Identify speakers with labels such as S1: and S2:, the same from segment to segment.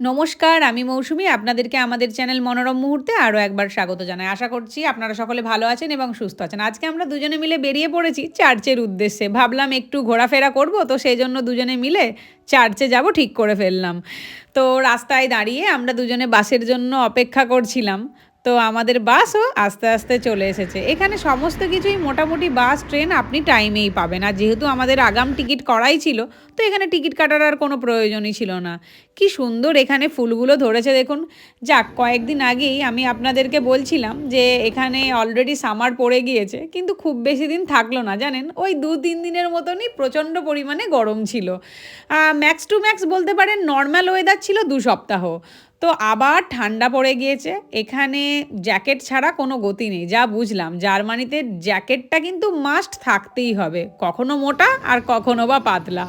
S1: নমস্কার, আমি মৌসুমি। আপনাদেরকে আমাদের চ্যানেল মনোরম মুহূর্তে আরও একবার স্বাগত জানাই। আশা করছি আপনারা সকলে ভালো আছেন এবং সুস্থ আছেন। আজকে আমরা দুজনে মিলে বেরিয়ে পড়েছি চার্চের উদ্দেশ্যে। ভাবলাম একটু ঘোরাফেরা করব, তো সেই জন্য দুজনে মিলে চার্চে যাব, ঠিক করে ফেললাম। তো রাস্তায় দাঁড়িয়ে আমরা দুজনে বাসের জন্য অপেক্ষা করছিলাম। তো আমাদের বাসও আস্তে আস্তে চলে এসেছে। এখানে সমস্ত কিছুই মোটামুটি বাস, ট্রেন আপনি টাইমেই পাবেন। আর যেহেতু আমাদের আগাম টিকিট করাই ছিল, তো এখানে টিকিট কাটার আর কোনো প্রয়োজনই ছিল না। কি সুন্দর এখানে ফুলগুলো ধরেছে দেখুন। যাক, কয়েকদিন আগেই আমি আপনাদেরকে বলছিলাম যে এখানে অলরেডি সামার পড়ে গিয়েছে, কিন্তু খুব বেশি দিন থাকল না, জানেন? ওই দু তিন দিনের মতনই প্রচণ্ড পরিমাণে গরম ছিল। ম্যাক্স টু ম্যাক্স বলতে পারেন নর্মাল ওয়েদার ছিল দু সপ্তাহ। তো আবার ঠান্ডা পড়ে গিয়েছে। এখানে জ্যাকেট ছাড়া কোনো গতি নেই, যা বুঝলাম। জার্মানিতে জ্যাকেটটা কিন্তু মাস্ট থাকতেই হবে, কখনো মোটা আর কখনো বা পাতলা।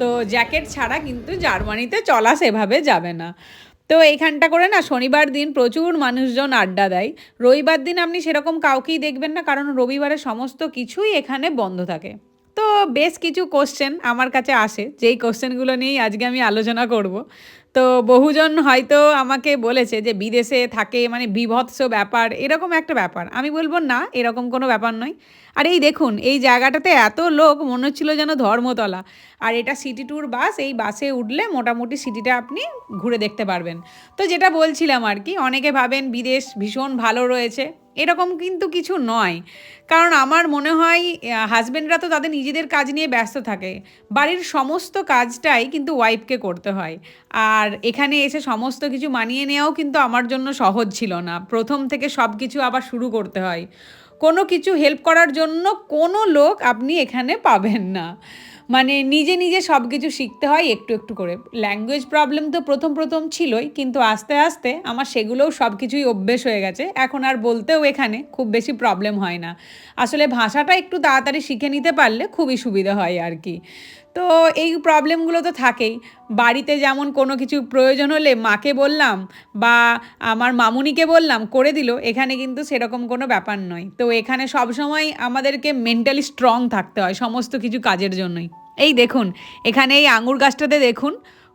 S1: তো জ্যাকেট ছাড়া কিন্তু জার্মানিতে চলা সেভাবে যাবে না। তো এইখানটা করে না, শনিবার দিন প্রচুর মানুষজন আড্ডা দেয়। রবিবার দিন আপনি সেরকম কাউকেই দেখবেন না, কারণ রবিবারে সমস্ত কিছুই এখানে বন্ধ থাকে। তো বেশ কিছু কোশ্চেন আমার কাছে আসে। যেই কোশ্চেনগুলো নিয়েই আজকে আমি আলোচনা করব। তো বহুজন হয়তো আমাকে বলেছে যে, বিদেশে থাকে মানে বিভৎস ব্যাপার, এরকম একটা ব্যাপার। আমি বলব, না, এরকম কোনো ব্যাপার নয়। আর এই দেখুন, এই জায়গাটাতে এত লোক, মনে হচ্ছিল যেন ধর্মতলা। আর এটা সিটি ট্যুর বাস এই বাসে উঠলে মোটামুটি সিটিটা আপনি ঘুরে দেখতে পারবেন। তো যেটা বলছিলাম আর কি, অনেকে ভাবেন বিদেশ ভীষণ ভালো রয়েছে। এরকম কিন্তু কিছু নয়। কারণ আমার মনে হয় হাজব্যান্ডরা তো তাদের নিজেদের কাজ নিয়ে ব্যস্ত থাকে। বাড়ির সমস্ত কাজটাই কিন্তু ওয়াইফকে করতে হয়। আর এখানে এসে সমস্ত কিছু মানিয়ে নেওয়াও কিন্তু আমার জন্য সহজ ছিল না। প্রথম থেকে সব কিছু আবার শুরু করতে হয়। কোনো কিছু হেল্প করার জন্য কোনো লোক আপনি এখানে পাবেন না। মানে নিজে নিজে সব কিছু শিখতে হয় একটু একটু করে। ল্যাঙ্গুয়েজ প্রবলেম তো প্রথম প্রথম ছিলই, কিন্তু আস্তে আস্তে আমার সেগুলোও সব কিছুই অভ্যেস হয়ে গেছে। এখন আর বলতেও এখানে খুব বেশি প্রবলেম হয় না। আসলে ভাষাটা একটু তাড়াতাড়ি শিখে নিতে পারলে খুবই সুবিধা হয় আর কি। তো এই প্রবলেমগুলো তো থাকেই। বাড়িতে যেমন কোনো কিছু প্রয়োজন হলে মাকে বললাম বা আমার মামুনিকে বললাম করে দিল, এখানে কিন্তু সেরকম কোনো ব্যাপার নয়। তো এখানে সবসময় আমাদেরকে মেন্টালি স্ট্রং থাকতে হয় সমস্ত কিছু কাজের জন্যই। এই দেখুন, এখানে এই আঙুর গাছটাতে দেখুন,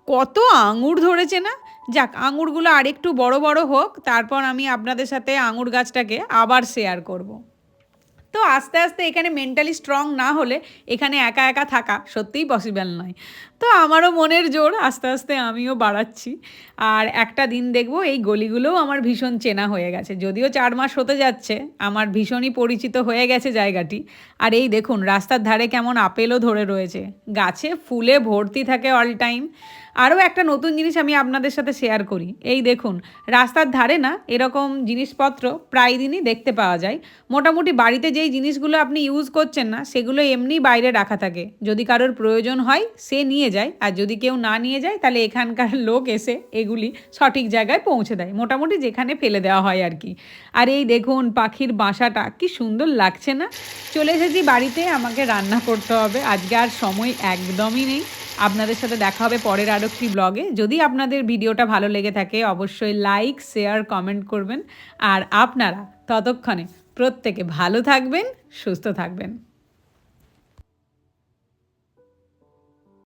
S1: কত আঙুর ধরেছে না? যাক, আঙুরগুলো আরেকটু বড় বড় হোক, তারপর আমি আপনাদের সাথে আঙুর গাছটাকে আবার শেয়ার করব। তো আস্তে আস্তে এখানে মেন্টালি স্ট্রং না হলে এখানে একা একা থাকা সত্যিই পসিবল নয়। তো আমারও মনের জোর, আস্তে আস্তে আমিও বাড়াচ্ছি। আর একটা দিন দেখব এই গলিগুলোও আমার ভীষণ চেনা হয়ে গেছে। যদিও চার মাস হতে যাচ্ছে, আমার ভীষণই পরিচিত হয়ে গেছে জায়গাটি। আর এই দেখুন, রাস্তার ধারে কেমন আপেলও ধরে রয়েছে। গাছে ফুলে ভর্তি থাকে অল টাইম আরও একটা নতুন জিনিস আমি আপনাদের সাথে শেয়ার করি। এই দেখুন, রাস্তার ধারে না এরকম জিনিসপত্র প্রায় দিনই দেখতে পাওয়া যায়। মোটামুটি বাড়িতে যেই জিনিসগুলো আপনি ইউজ করছেন না, সেগুলো এমনি বাইরে রাখা থাকে। যদি কারোর প্রয়োজন হয়, সে নিয়ে যায়। আর যদি কেউ না নিয়ে যায়, তাহলে এখানকার লোক এসে এগুলি সঠিক জায়গায় পৌঁছে দেয়। মোটামুটি যেখানে ফেলে দেওয়া হয় আর কি। আর এই দেখুন, পাখির বাসাটা কি সুন্দর লাগছে না? চলে এসেছি বাড়িতে, আমাকে রান্না করতে হবে। আজকে আর সময় একদমই নেই। আপনাদের সাথে দেখা হবে পরের আরও একটি ব্লগে যদি আপনাদের ভিডিওটা ভালো লেগে থাকে, অবশ্যই লাইক শেয়ার কমেন্ট করবেন। আর আপনারা ততক্ষণে প্রত্যেকে ভালো থাকবেন, সুস্থ থাকবেন।